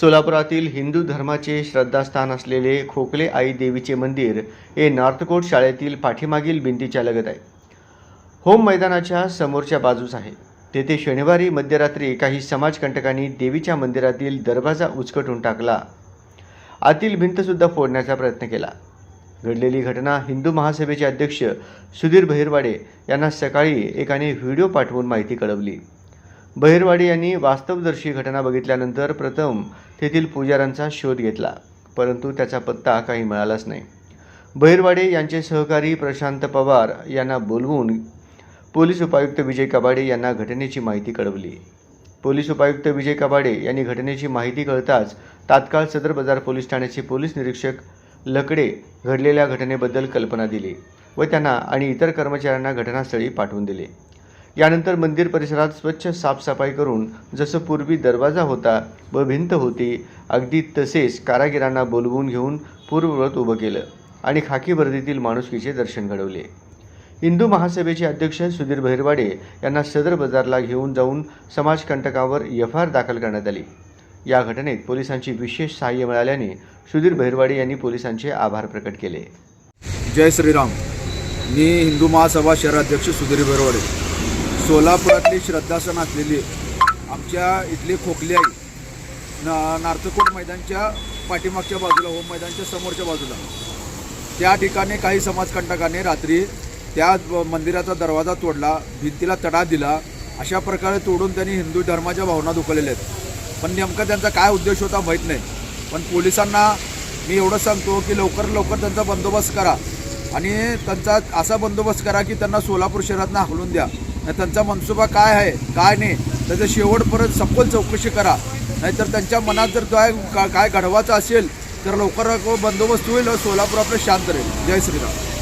सोलापुरातील हिंदू धर्माचे श्रद्धास्थान असलेले खोकले आई देवीचे मंदिर हे नॉर्थकोट शाळेतील पाठीमागील भिंतीच्या लगत आहे. होम मैदानाच्या समोरच्या बाजूस आहे. तेथे शनिवारी मध्यरात्री काही समाजकंटकांनी देवीच्या मंदिरातील दरवाजा उचकटून टाकला. आतील भिंतसुद्धा फोडण्याचा प्रयत्न केला. घडलेली घटना हिंदू महासभेचे अध्यक्ष सुधीर बहिरवाडे यांना सकाळी एकाने व्हिडिओ पाठवून माहिती कळवली. बहिरवाडी यांनी वास्तवदर्शी घटना बघितल्यानंतर प्रथम तेथील पुजाऱ्यांचा शोध घेतला परंतु त्याचा पत्ता काही मिळालाच नाही. बहिरवाडे यांचे सहकारी प्रशांत पवार यांना बोलवून पोलीस उपायुक्त विजय कबाडे यांना घटनेची माहिती कळवली. पोलीस उपायुक्त विजय कबाडे यांनी घटनेची माहिती कळताच तात्काळ सदर बाजार पोलीस ठाण्याचे पोलीस निरीक्षक लकडे घडलेल्या घटनेबद्दल कल्पना दिली व त्यांना आणि इतर कर्मचाऱ्यांना घटनास्थळी पाठवून दिले. यानंतर मंदिर परिसरात स्वच्छ साफसफाई करून जसं पूर्वी दरवाजा होता व भिंत होती अगदी तसेच कारागिरांना बोलवून घेऊन पूर्वव्रत उभं केलं आणि खाकी वर्दीतील माणुसकीचे दर्शन घडवले. हिंदू महासभेचे अध्यक्ष सुधीर भैरवाडे यांना सदर बाजारला घेऊन जाऊन समाजकंटकावर एफ आय आर दाखल करण्यात आली. या घटनेत पोलिसांची विशेष सहाय्य मिळाल्याने सुधीर भैरवाडे यांनी पोलिसांचे आभार प्रकट केले. जय श्रीराम. मी हिंदू महासभा शहराध्यक्ष सुधीर भैरवाडे सोलापुरातली श्रद्धासन असलेली आमच्या इथली खोकली आई न नार्थकोट मैदानच्या पाठीमागच्या बाजूला होम मैदानच्या समोरच्या बाजूला. त्या ठिकाणी काही समाजकंटकाने रात्री त्या मंदिराचा दरवाजा तोडला भिंतीला तडा दिला अशा प्रकारे तोडून त्यांनी हिंदू धर्माच्या भावना दुखवलेल्या आहेत. पण नेमका त्यांचा काय उद्देश होता माहीत नाही. पण पोलिसांना मी एवढं सांगतो की लवकर लवकर त्यांचा बंदोबस्त करा आणि त्यांचा असा बंदोबस्त करा की त्यांना सोलापूर शहरातनं हलवून द्या. त्यांचा मनसुबा काय आहे काय नाही त्याचं शेवटपर्यंत सखोल चौकशी करा. नाहीतर त्यांच्या मनात जर काय काय घडवायचं असेल तर लवकर बंदोबस्त होईल सोलापूर आपलं शांत राहील. जय श्रीराम.